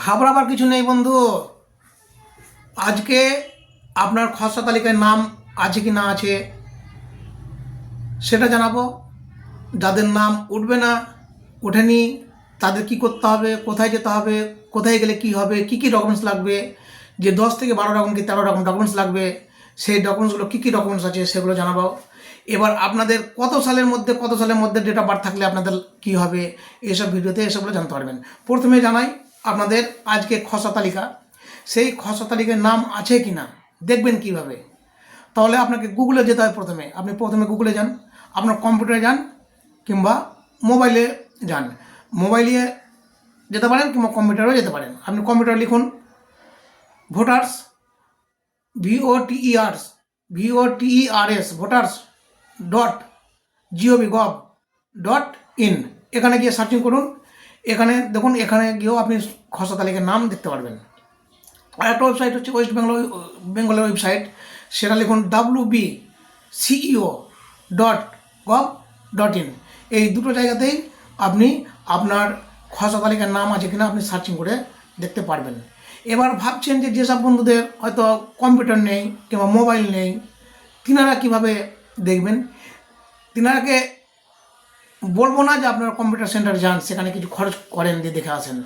ঘাবড়াবার কিছু নেই বন্ধু। আজকে আপনার খসড়া তালিকায় নাম আছে কি না আছে, সেটা জানাব। যাদের নাম উঠবে না, ওঠেনি, তাদের কি করতে হবে, কোথায় যেতে হবে, কোথায় গেলে কি হবে, কি কি ডকুমেন্টস লাগবে, যে দশ থেকে বারো রকম কি তেরো রকম ডকুমেন্টস লাগবে, সেই ডকুমেন্টসগুলো কী কী ডকুমেন্টস আছে সেগুলো জানাব। এবার আপনাদের কত সালের মধ্যে, কত সালের মধ্যে ডেট অফ বার্থ থাকলে আপনাদের কি হবে, এসব ভিডিওতে এসবগুলো জানতে পারবেন। প্রথমে জানাই আপনাদের আজকে খসড়া তালিকা। সেই খসড়া তালিকার নাম আছে কি না দেখবেন কীভাবে। তাহলে আপনাকে গুগলে যেতে হয় প্রথমে। আপনি প্রথমে গুগলে যান, আপনার কম্পিউটারে যান, কিংবা মোবাইলে যান। মোবাইলে যেতে পারেন কিংবা কম্পিউটারেও যেতে পারেন। আপনি কম্পিউটারে লিখুন voters V O T E R S V O T E R S voters dot G O V gov dot in এখানে গিয়ে সার্চিং করুন এখানে দেখুন, এখানে গিয়েও আপনি খসড়া তালিকার নাম দেখতে পারবেন। আর একটা ওয়েবসাইট হচ্ছে ওয়েস্ট বেঙ্গল বেঙ্গলের ওয়েবসাইট সেটা লিখুন W B CEO dot gov dot in এই দুটো জায়গাতেই আপনি আপনার খসড়া তালিকার নাম আছে কিনা আপনি সার্চিং করে দেখতে পারবেন। এবার ভাবছেন যে যেসব বন্ধুদের হয়তো কম্পিউটার নেই কিংবা মোবাইল নেই, তিনারা কীভাবে দেখবেন? তিনারাকে বলব না যে আপনারা কম্পিউটার সেন্টারে যান, সেখানে কিছু খরচ করেন, দিয়ে দেখে আসেন।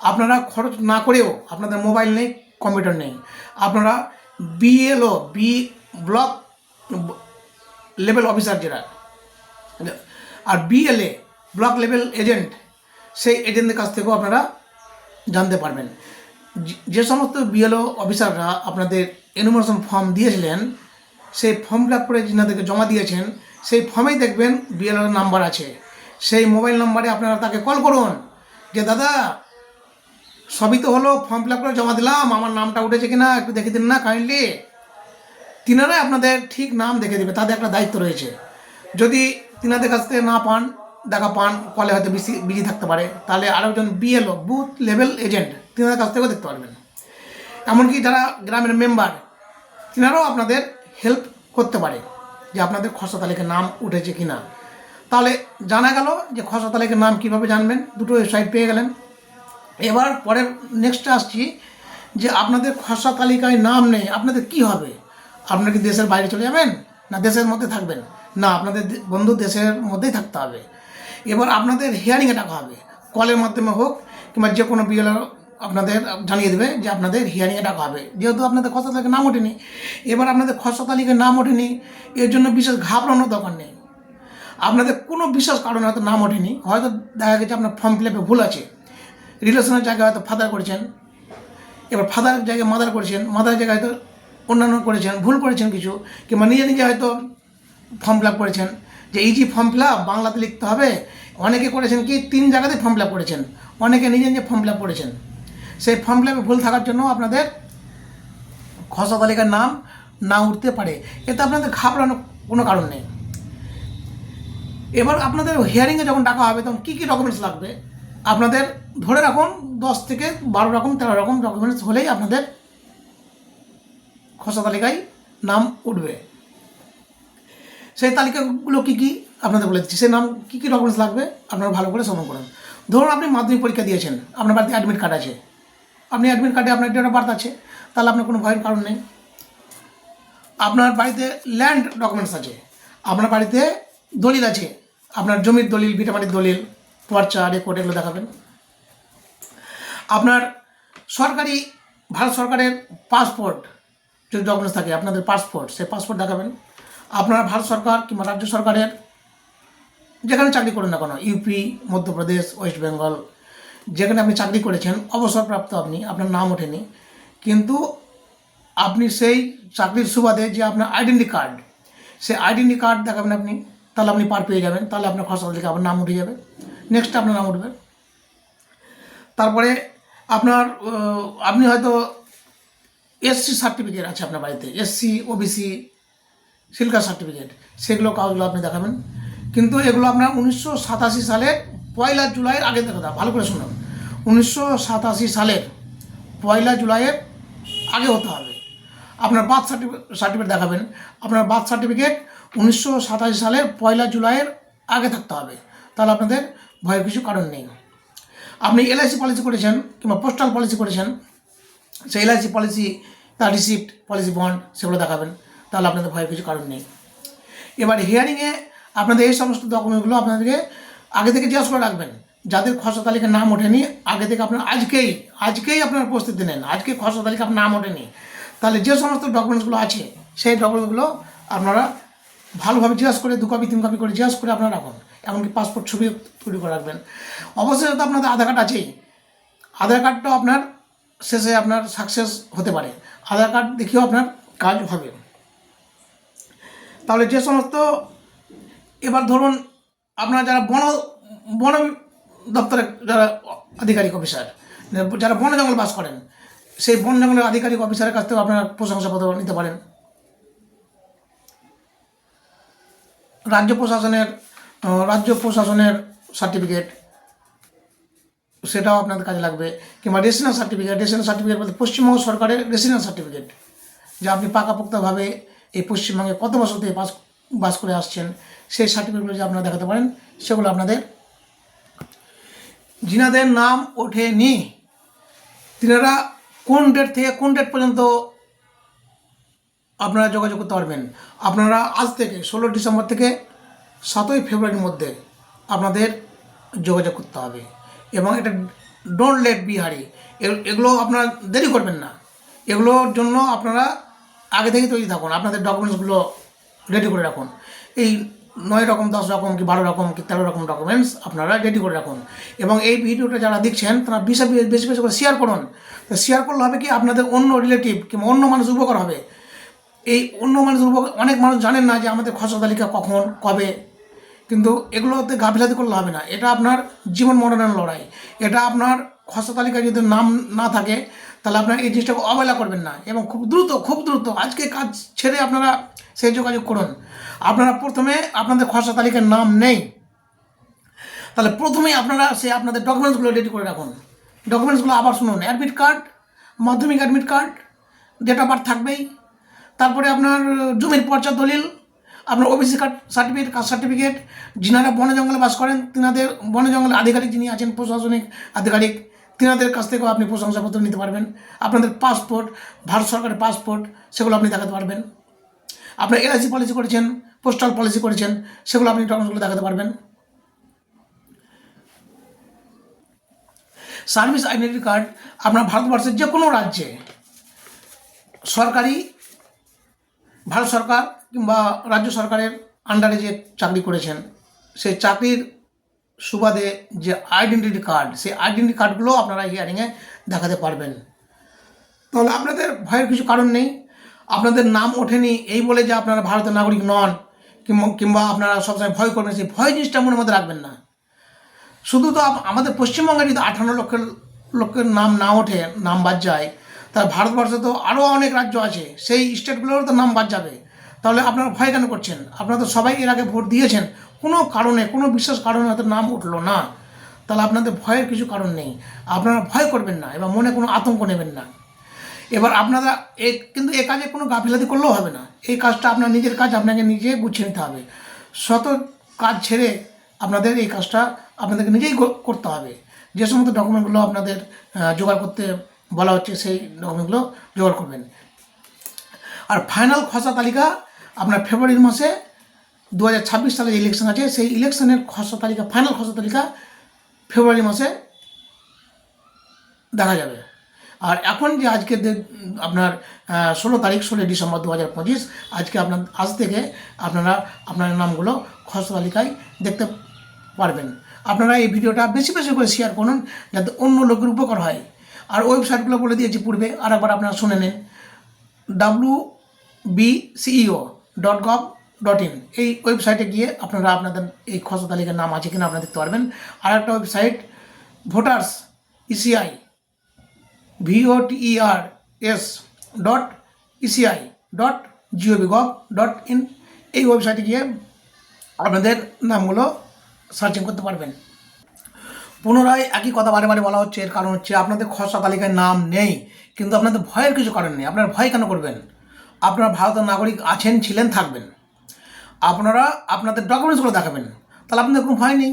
আপনারা খরচ না করেও আপনাদের মোবাইল নেই কম্পিউটার নেই। আপনারা BLO B block level officer যেটা আর বিএলএ ব্লক লেভেল এজেন্ট সেই এজেন্টদের কাছ থেকেও আপনারা জানতে পারবেন। যে- যে সমস্ত বিএলও অফিসাররা আপনাদের এনুমারেশন ফর্ম দিয়েছিলেন, সেই ফর্ম ফিল আপ করে যিনাদেরকে জমা দিয়েছেন সেই ফর্মেই দেখবেন বিএলওর নাম্বার আছে। সেই মোবাইল নাম্বারে আপনারা তাকে কল করুন। যে, দাদা, সবই তো হলো ফর্ম ফিল আপ করে জমা দিলাম, আমার নামটা উঠেছে কি না একটু দেখে দিন না কাইন্ডলি তিনারাই আপনাদের ঠিক নাম দেখে দেবে, তাদের একটা দায়িত্ব রয়েছে। যদি তিনাদের কাছ থেকে না পান, দেখা পান কলে হয়তো বিসি বিজি থাকতে পারে। তাহলে আরেকজন বিএলও বুথ লেভেল এজেন্ট তিনাদের কাছ থেকেও দেখতে পারবেন। এমনকি যারা গ্রামের মেম্বার তিনারাও আপনাদের হেল্প করতে পারে। যে আপনাদের খসড়া তালিকার নাম উঠেছে কি না তাহলে জানা গেল যে খসড়া তালিকার নাম কীভাবে জানবেন, দুটো ওয়েবসাইট পেয়ে গেলেন। এবার পরের নেক্সটে আসছি যে আপনাদের খসড়া তালিকায় নাম নেই, আপনাদের কি হবে? আপনারা কি দেশের বাইরে চলে যাবেন না দেশের মধ্যে থাকবেন? না, আপনাদের বন্ধু দেশের মধ্যেই থাকতে হবে। এবার আপনাদের হিয়ারিংয়ে ডাকা হবে। কলের মাধ্যমে হোক কিংবা যে কোনো বিএলও আপনাদের জানিয়ে দেবে যে আপনাদের হিয়ারিংয়ে ডাকা হবে। যেহেতু আপনাদের খসড়া তালিকায় নাম ওঠেনি। এবার আপনাদের খসড়া তালিকায় নাম ওঠেনি। এর জন্য বিশেষ ঘাবড়ানোর দরকার নেই। আপনাদের কোনো বিশেষ কারণে হয়তো নাম ওঠেনি। হয়তো দেখা গেছে আপনার ফর্ম ফিল ভুল আছে। রিলেশনের জায়গায় হয়তো ফাদার করেছেন। এবার ফাদার জায়গায় মাদার করেছেন। মাদার জায়গায় হয়তো অন্যান্য করেছেন, ভুল করেছেন কিছু। কিংবা নিজে নিজে হয়তো ফর্ম ফিল করেছেন। যে ইজি ফর্ম ফিল বাংলাতে লিখতে হবে, অনেকে করেছেন কি তিন জায়গাতে ফর্ম ফিল করেছেন। অনেকে নিজে নিজে ফর্ম ফিল করেছেন। সেই ফর্ম ফিল আপে ভুল থাকার জন্য আপনাদের খসড়া তালিকার নাম না উঠতে পারে। এতে আপনাদের ঘাবড়ানোর কোনো কারণ নেই। এবার আপনাদের হিয়ারিংয়ে যখন ডাকা হবে, তখন কী কী ডকুমেন্টস লাগবে? আপনাদের ধরে রাখুন, দশ থেকে বারো রকম, তেরো রকম ডকুমেন্টস হলেই আপনাদের খসড়া তালিকায় নাম উঠবে। সেই তালিকাগুলো কী কী? আপনাদের বলে দিচ্ছি। সেই নাম, কী কী ডকুমেন্টস লাগবে? আপনারা ভালো করে শ্রবণ করুন। ধরুন আপনি মাধ্যমিক পরীক্ষা দিয়েছেন। আপনার বাড়িতে অ্যাডমিট কার্ড আছে। আপনি অ্যাডমিট কার্ডে আপনার ডেট অফ বার্থ আছে, তাহলে আপনার কোনো ভয়ের কারণ নেই। আপনার বাড়িতে ল্যান্ড ডকুমেন্টস আছে, আপনার বাড়িতে দলিল আছে, আপনার জমির দলিল ভিটামাটির দলিল পর্চা রেকর্ড এগুলো দেখাবেন। আপনার সরকারি, ভারত সরকারের পাসপোর্ট যদি ডকুমেন্টস থাকে, আপনাদের পাসপোর্ট সেই পাসপোর্ট দেখাবেন। আপনার ভারত সরকার কিংবা রাজ্য সরকারের, যেখানে চাকরি করুন না কেন ইউপি মধ্যপ্রদেশ ওয়েস্ট বেঙ্গল যেখানে আপনি চাকরি করেছেন, অবসরপ্রাপ্ত আপনি, আপনার নাম ওঠেনি। কিন্তু আপনি সেই চাকরির সুবাদে যে আপনার আইডেন্টি কার্ড, সেই আইডেন্টি কার্ড দেখাবেন আপনি, তাহলে আপনি পার পেয়ে যাবেন, তাহলে আপনার খসড়া থেকে আপনার নাম উঠে যাবে। নেক্সট আপনার নাম উঠবে। তারপরে আপনার আপনি হয়তো এসসি সার্টিফিকেট আছে আপনার বাড়িতে এসসি ওবিসি সিলকার সার্টিফিকেট সেগুলো কাগজগুলো আপনি দেখাবেন। কিন্তু এগুলো আপনার উনিশশো সাতাশি সালের পয়লা জুলাইয়ের আগে দেখা ভালো করে শুনুন। উনিশশো সাতাশি সালের পয়লা জুলাইয়ের আগে হতে হবে। আপনার বার্থ সার্টিফিকেট সার্টিফিকেট দেখাবেন। আপনার বার্থ সার্টিফিকেট উনিশশো সাতাশি সালের পয়লা জুলাইয়ের আগে থাকতে হবে। তাহলে আপনাদের ভয়ের কিছু কারণ নেই। আপনি এলআইসি পলিসি করেছেন কিংবা পোস্টাল পলিসি করেছেন, সেই এলআইসি পলিসি, তার রিসিপ্ট, পলিসি বন্ড, সেগুলো দেখাবেন। তাহলে আপনাদের ভয়ের কিছু কারণ নেই। এবার হিয়ারিংয়ে আপনাদের এই সমস্ত ডকুমেন্টগুলো আপনাদেরকে আগে থেকে জিজ্ঞাসা করে রাখবেন। যাদের খসড়া তালিকার নাম ওঠেনি, আগে থেকে আপনার আজকেই আজকেই আপনার প্রস্তুতি নেন। আজকে খসড়া তালিকা আপনার নাম ওঠেনি। তাহলে যে সমস্ত ডকুমেন্টসগুলো আছে, সেই ডকুমেন্টসগুলো আপনারা ভালোভাবে জিজ্ঞাসা করে, দু কপি তিন কপি করে জিজ্ঞাসা করে আপনারা রাখুন। এমনকি পাসপোর্ট ছবি তৈরি করে রাখবেন। অবশ্যই তো আপনাদের আধার কার্ড আছেই। আধার কার্ডটাও আপনার শেষে আপনার সাকসেস হতে পারে। আধার কার্ড দেখিয়েও আপনার কাজ হবে। তাহলে যে সমস্ত, এবার ধরুন আপনারা যারা বন বন দপ্তরের যারা আধিকারিক অফিসার, যারা বন জঙ্গল বাস করেন, সেই বন জঙ্গলের আধিকারিক অফিসারের কাছ থেকেও আপনারা প্রশংসাপত্র নিতে পারেন। রাজ্য প্রশাসনের রাজ্য প্রশাসনের সার্টিফিকেট, সেটাও আপনাদের কাজে লাগবে। কিংবা রেশনাল সার্টিফিকেট রেশনাল সার্টিফিকেট বলতে পশ্চিমবঙ্গ সরকারের রেশনাল সার্টিফিকেট, যে আপনি পাকাপোক্তভাবে এই পশ্চিমবঙ্গে কত বছর থেকে বাস বাস করে আসছেন, সেই সার্টিফিকেটগুলো যে আপনারা দেখাতে পারেন, সেগুলো আপনাদের যিনাদের নাম ওঠেনি। তিনারা কোন ডেট থেকে কোন ডেট পর্যন্ত আপনারা যোগাযোগ করতে পারবেন? আপনারা আজ থেকে ষোলো ডিসেম্বর থেকে সাতই ফেব্রুয়ারির মধ্যে আপনাদের যোগাযোগ করতে হবে। এবং এটা ডোন্ট লেট বিহারি এগুলো আপনারা দেরি করবেন না। এগুলোর জন্য আপনারা আগে থেকেই তৈরি থাকুন। আপনাদের ডকুমেন্টসগুলো রেডি করে রাখুন। এই নয় রকম, দশ রকম কি বারো রকম কি তেরো রকম ডকুমেন্টস আপনারা রেডি করে রাখুন। এবং এই ভিডিওটা যারা দেখছেন, তারা বেশি বেশি বেশি করে শেয়ার করুন। তো শেয়ার করলে হবে কি আপনাদের অন্য রিলেটিভ কিংবা অন্য মানুষ উপকার হবে। এই অন্য মানুষের উপর অনেক মানুষ জানেন না যে আমাদের খসড়া তালিকা কখন, কবে। কিন্তু এগুলোতে গাফিলাতি করলে হবে না। এটা আপনার জীবন মরণের লড়াই। এটা আপনার খসড়া তালিকায় যদি নাম না থাকে তাহলে আপনারা এই জিনিসটাকে অবহেলা করবেন না এবং খুব দ্রুত খুব দ্রুত আজকে কাজ ছেড়ে আপনারা সেই যোগাযোগ করুন। আপনারা প্রথমে আপনাদের খসড়া তালিকার নাম নেই। তাহলে প্রথমেই আপনারা সে আপনাদের ডকুমেন্টসগুলো রেডি করে রাখুন। ডকুমেন্টসগুলো আবার শুনুন। অ্যাডমিট কার্ড মাধ্যমিক admit card date of birth থাকবেই। তারপরে আপনার জমির পর্চা দলিল, আপনার OBC card certificate caste certificate যিনারা বনে জঙ্গলে বাস করেন, তিনাদের বনে জঙ্গলে আধিকারিক যিনি আছেন, প্রশাসনিক আধিকারিক তিনাদের কাছ থেকেও আপনি প্রশংসাপত্র নিতে পারবেন। আপনাদের পাসপোর্ট, ভারত সরকারের পাসপোর্ট, সেগুলো আপনি দেখাতে পারবেন। আপনার এলআইসি পলিসি করেছেন, পোস্টাল পলিসি করেছেন, সেগুলো আপনি ডকুমেন্টসগুলো দেখাতে পারবেন। সার্ভিস আইডেন্টি কার্ড আপনার ভারতবর্ষের যে কোনো রাজ্যে, সরকারি, ভারত সরকার কিংবা রাজ্য সরকারের আন্ডারে যে চাকরি করেছেন, সেই চাকরির সুবাদে যে আইডেন্টিটি কার্ড সেই আইডেন্টি কার্ডগুলো আপনারা হিয়ারিংয়ে দেখাতে পারবেন। তাহলে আপনাদের ভয়ের কিছু কারণ নেই। আপনাদের নাম ওঠেনি এই বলে যে আপনারা ভারতের নাগরিক নন, কিংবা আপনারা সবসময় ভয় করবেন, সেই ভয় জিনিসটা মনের মধ্যে রাখবেন না। শুধু তো আমাদের পশ্চিমবঙ্গে যদি আঠান্ন লক্ষের লোকের নাম না ওঠে, নাম বাদ যায়, তাহলে ভারতবর্ষে তো আরও অনেক রাজ্য আছে, সেই স্টেটগুলোরও তো নাম বাদ যাবে। তাহলে আপনারা ভয় কেন করছেন? আপনারা তো সবাই এর আগে ভোট দিয়েছেন কোনো কারণে, কোনো বিশেষ কারণে হয়তো নাম উঠল না, তাহলে আপনাদের ভয়ের কিছু কারণ নেই। আপনারা ভয় করবেন না, এবার মনে কোনো আতঙ্ক নেবেন না। এবার আপনারা এ, কিন্তু এ কাজে কোনো গাফিলাতি করলেও হবে না। এই কাজটা আপনার নিজের কাজ, আপনাকে নিজে গুছিয়ে নিতে হবে। শত কাজ ছেড়ে আপনাদের এই কাজটা আপনাদেরকে নিজেই করতে হবে। যে সমস্ত ডকুমেন্টগুলো আপনাদের জোগাড় করতে বলা হচ্ছে, সেই ডকুমেন্টগুলো জোগাড় করবেন। আর ফাইনাল খসড়া তালিকা আপনার ফেব্রুয়ারির মাসে দু হাজার ছাব্বিশ সালে যে ইলেকশন আছে, সেই ইলেকশনের খসড়া তালিকা ফাইনাল খসড়া তালিকা ফেব্রুয়ারি মাসে দেখা যাবে। আর এখন যে আজকে আপনার ষোলো তারিখ, ষোলোই ডিসেম্বর দু হাজার পঁচিশ, আজকে আপনার, আজ থেকে আপনারা, আপনার নামগুলো খসড়া তালিকায় দেখতে পারবেন। আপনারা এই ভিডিওটা বেশি বেশি করে শেয়ার করুন, যাতে অন্য লোকের উপকার হয়। আর ওয়েবসাইটগুলো বলে দিয়েছি পূর্বে আর একবার আপনারা শুনে নিন। W B CEO dot gov dot in এই ওয়েবসাইটে গিয়ে আপনারা আপনাদের এই খসড়া তালিকার নাম আছে কিনা আপনারা দেখতে পারবেন। আর একটা website voters ECI V O T E R S dot ECI dot G O V gov dot in এই ওয়েবসাইটে গিয়ে আপনাদের নামগুলো সার্চিং করতে পারবেন। পুনরায় একই কথা বারে বারে বলা হচ্ছে, এর কারণ হচ্ছে আপনাদের খসড়া তালিকায় নাম নেই, কিন্তু আপনাদের ভয়ের কিছু কারণ নেই। আপনার ভয় কেন করবেন? আপনারা ভারতের নাগরিক আছেন, ছিলেন, থাকবেন। আপনারা আপনাদের ডকুমেন্টসগুলো দেখাবেন। তাহলে আপনাদের কোনো ভয় নেই।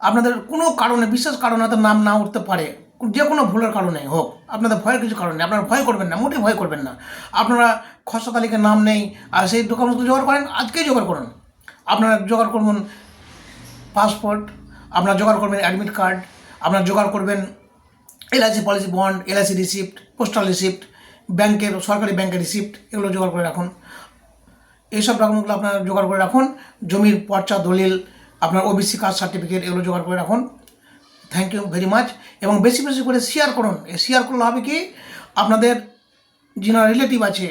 আপনাদের কোনো কারণে, বিশেষ কারণে হয়তো নাম না উঠতে পারে। যে কোনো ভুলের কারণে হোক। আপনাদের ভয়ের কিছু কারণে। আপনারা ভয় করবেন না, মোটেই ভয় করবেন না। আপনারা খসড়া তালিকায় নাম নেই, আর সেই ডকুমেন্টসগুলো জোগাড় করেন, আজকেই জোগাড় করুন। আপনারা জোগাড় করবেন পাসপোর্ট আপনারা জোগাড় করবেন অ্যাডমিট কার্ড আপনারা জোগাড় করবেন LIC policy bond LIC receipt postal receipt ব্যাংকের সরকারি ব্যাংকের রিসিপ্ট এগুলো জোগাড় করে রাখুন। এইসব ডকুমেন্টগুলো আপনার জোগাড় করে রাখুন। জমির পর্চা দলিল, আপনার ওবিসি কাস্ট সার্টিফিকেট এগুলো জোগাড় করে রাখুন। থ্যাংক ইউ ভেরি মাচ এবং বেশি বেশি করে শেয়ার করুন। শেয়ার করলে হবে কি, আপনাদের যিনা রিলেটিভ আছে,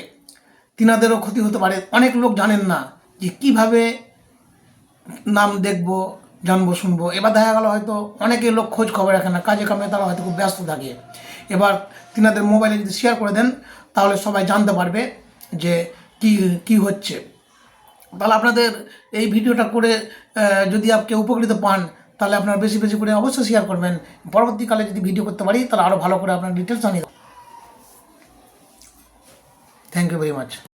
তিনাদেরও ক্ষতি হতে পারে। অনেক লোক জানেন না যে কীভাবে নাম দেখব, জানব, শুনব। এবার দেখা গেল হয়তো অনেকে লোক খোঁজ খবর রাখে না। কাজে কামে তারা হয়তো খুব ব্যস্ত থাকে। এবার তিনাদের মোবাইলে যদি শেয়ার করে দেন, তাহলে সবাই জানতে পারবে যে কি কি হচ্ছে? তাহলে আপনাদের এই ভিডিওটা করে যদি আপনি উপকৃত পান, তাহলে আপনারা বেশি বেশি করে অবশ্যই শেয়ার করবেন। পরবর্তীকালে যদি ভিডিও করতে পারি, তাহলে আরও ভালো করে আপনার ডিটেলস জানিয়ে থ্যাংক ইউ ভেরি মাচ